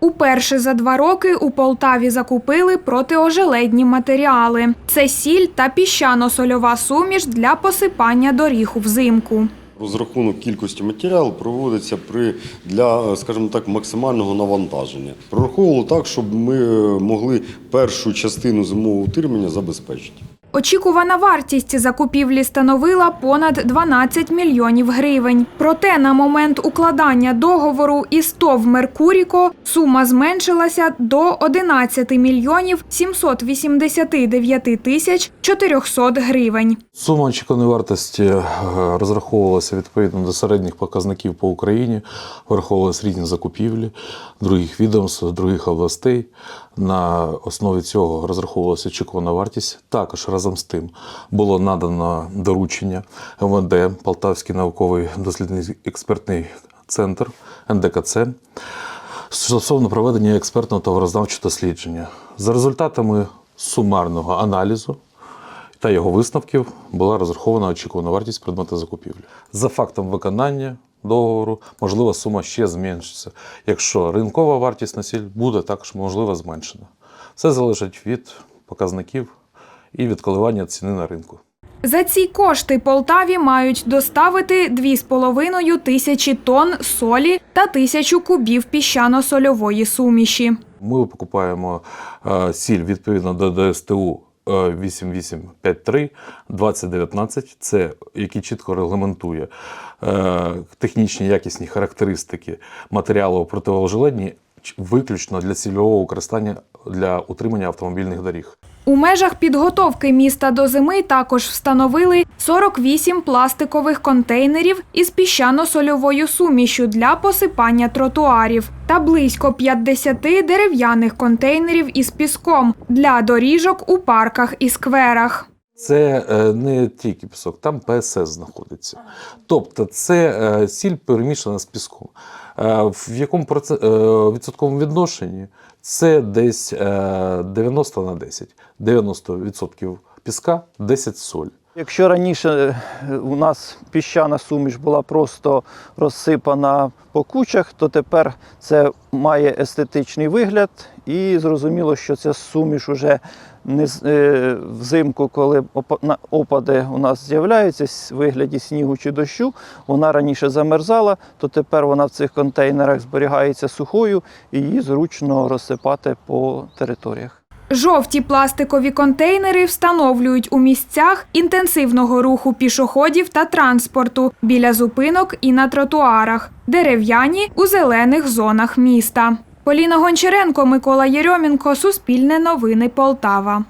Уперше за два роки у Полтаві закупили протиожеледні матеріали. Це сіль та піщано-сольова суміш для посипання доріг взимку. Розрахунок кількості матеріалу проводиться при для, скажімо так, максимального навантаження. Прораховували так, щоб ми е, могли першу частину зимового утримання забезпечити. Очікувана вартість закупівлі становила понад 12 мільйонів гривень. Проте на момент укладання договору із ТОВ «Меркуріко» сума зменшилася до 11 мільйонів 789 тисяч 400 гривень. Сума очікуваної вартості е, розраховувалася відповідно до середніх показників по Україні, враховувалися різні закупівлі других відомств, других областей. На основі цього розраховувалася очікувана вартість. Також разом з тим було надано доручення МВД, Полтавський науковий дослідний експертний центр НДКЦ стосовно проведення експертного товарознавчого дослідження. За результатами сумарного аналізу та його висновків була розрахована очікувана вартість предмета закупівлі. За фактом виконання договору, можливо, сума ще зменшиться. Якщо ринкова вартість на сіль буде також можливо зменшена. Все залежить від показників і від коливання ціни на ринку. За ці кошти Полтаві мають доставити 2,5 тисячі тонн солі та тисячу кубів піщано-сольової суміші. Ми покупаємо е, сіль відповідно до ДСТУ е, 8853 2019, це який чітко регламентує е, технічні якісні характеристики матеріалу противожеледні виключно для цільового використання для утримання автомобільних доріг. У межах підготовки міста до зими також встановили 48 пластикових контейнерів із піщано-сольовою сумішю для посипання тротуарів та близько 50 дерев'яних контейнерів із піском для доріжок у парках і скверах. Це е, не тільки пісок, там ПСС знаходиться. Тобто це е, сіль перемішана з піском. Е, В якому відсотковому відношенні це десь е, 90 на 10. 90% піска, 10 соль. Якщо раніше е, у нас піщана суміш була просто розсипана по кучах, то тепер це має естетичний вигляд, і зрозуміло, що ця суміш уже не е, взимку, коли опади у нас з'являються в вигляді снігу чи дощу, вона раніше замерзала, то тепер вона в цих контейнерах зберігається сухою і її зручно розсипати по територіях. Жовті пластикові контейнери встановлюють у місцях інтенсивного руху пішоходів та транспорту біля зупинок і на тротуарах, дерев'яні у зелених зонах міста. Поліна Гончаренко, Микола Єрьомінко, Суспільне новини Полтава.